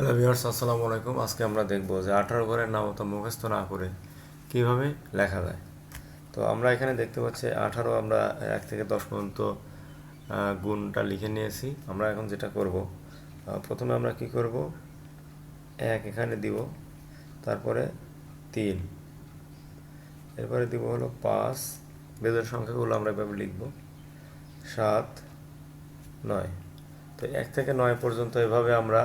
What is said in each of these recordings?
Hello viewers, আসসালামু আলাইকুম। আজকে আমরা দেখব যে আঠারো ঘরের নামতা মুখস্থ না করে কীভাবে লেখা যায়। তো আমরা এখানে দেখতে পাচ্ছি আঠারো, আমরা এক থেকে দশ পর্যন্ত গুণটা লিখে নিয়েছি। আমরা এখন যেটা করব প্রথমে আমরা কি করব? এক এখানে দিব, তারপরে তিন। এরপরে দিব হলো পাঁচ, বেদের সংখ্যাগুলো আমরা এভাবে লিখব। সাত, নয়। তো এক থেকে নয় পর্যন্ত এভাবে আমরা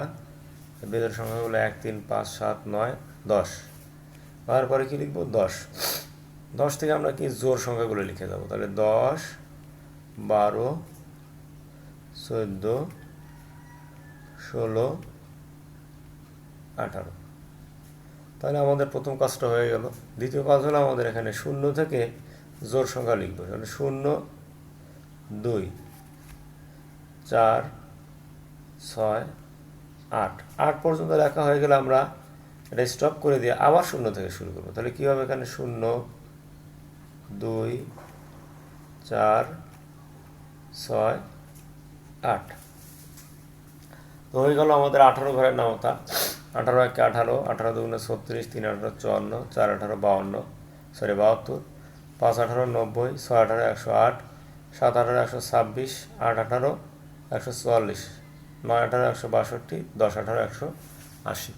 বেদের সংখ্যাগুলো এক, তিন, পাঁচ, সাত, নয়, দশ। তারপরে কি লিখব? দশ। দশ থেকে আমরা কি জোর সংখ্যাগুলো লিখে যাব তাহলে দশ, বারো, চোদ্দ, ষোলো, আঠারো। তাহলে আমাদের প্রথম কাজটা হয়ে গেল। দ্বিতীয় কাজ হলো আমাদের এখানে শূন্য থেকে জোর সংখ্যা লিখব। তাহলে শূন্য, দুই, চার, ছয় আট। আট পর্যন্ত লেখা হয়ে গেলে আমরা এটা স্টপ করে দিয়ে আবার শূন্য থেকে শুরু করব। তাহলে কী হবে এখানে শূন্য, দুই, চার, ছয়, আট। তো হয়ে গেল আমাদের আঠারো ঘরের নামতা আঠারো একে আঠারো আঠারো দুগুণে ছত্রিশ, তিন আঠারো চুয়ান্ন, চার আঠারো বাউন্ন, সরি বাহাত্তর, পাঁচ আঠারো নব্বই, ছয় আঠারো একশো আট, সাত আঠারো একশো ছাব্বিশ, আট আঠারো একশো চুয়াল্লিশ। নয় আঠারো একশো বাষট্টি দশ আঠারো একশো আশি।